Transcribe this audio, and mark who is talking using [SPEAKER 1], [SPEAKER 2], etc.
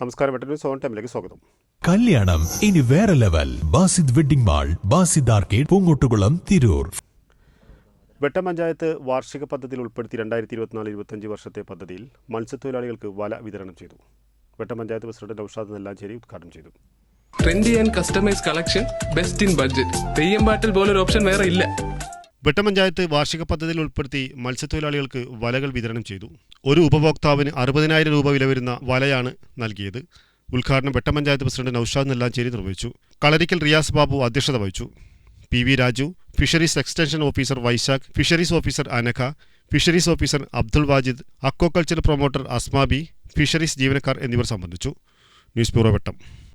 [SPEAKER 1] നമസ്കാരം മറ്റൊരു സോൺ ടൈമിലേക്ക് സ്വാഗതം.
[SPEAKER 2] കല്യാണം ഇനി വേറെ level. Basid wedding mall Basid arcade Poongottukulam Tirur.
[SPEAKER 1] Vettam panchayat വാർഷിക പദ്ധതിയിൽ ഉൾപ്പെടുത്തി രണ്ടായിരത്തി ഇരുപത്തിനാല് ഇരുപത്തഞ്ച് വർഷത്തെ പദ്ധതിയിൽ മത്സ്യത്തൊഴിലാളികൾക്ക് വല വിതരണം ചെയ്തു. വെട്ടം പഞ്ചായത്ത് പ്രസിഡന്റ് നൌഷാദ് നെല്ലാഞ്ചേരി ഉദ്ഘാടനം ചെയ്തു.
[SPEAKER 3] Trendy and customise collection best in budget Theyyam പാട്ടിൽ ഒരു ഓപ്ഷൻ വേറെ ഇല്ല.
[SPEAKER 1] വെട്ടം പഞ്ചായത്ത് വാർഷിക പദ്ധതിയിൽ ഉൾപ്പെടുത്തി മത്സ്യത്തൊഴിലാളികൾക്ക് വലകൾ വിതരണം ചെയ്തു. ഒരു ഉപഭോക്താവിന് അറുപതിനായിരം രൂപ വില വരുന്ന വലയാണ് നൽകിയത്. ഉദ്ഘാടനം വെട്ടമഞ്ചായത്ത് പ്രസിഡന്റ് നൌഷാദ് നെല്ലാഞ്ചേരി നിർവഹിച്ചു. കളരിക്കൽ റിയാസ് ബാബു അധ്യക്ഷത വഹിച്ചു. P V Raju fisheries extension officer Vaishakh fisheries officer Anakha fisheries officer Abdul Wajid aquaculture promoter Asmabi fisheries ജീവനക്കാർ എന്നിവർ സംബന്ധിച്ചു. News bureau Vettam.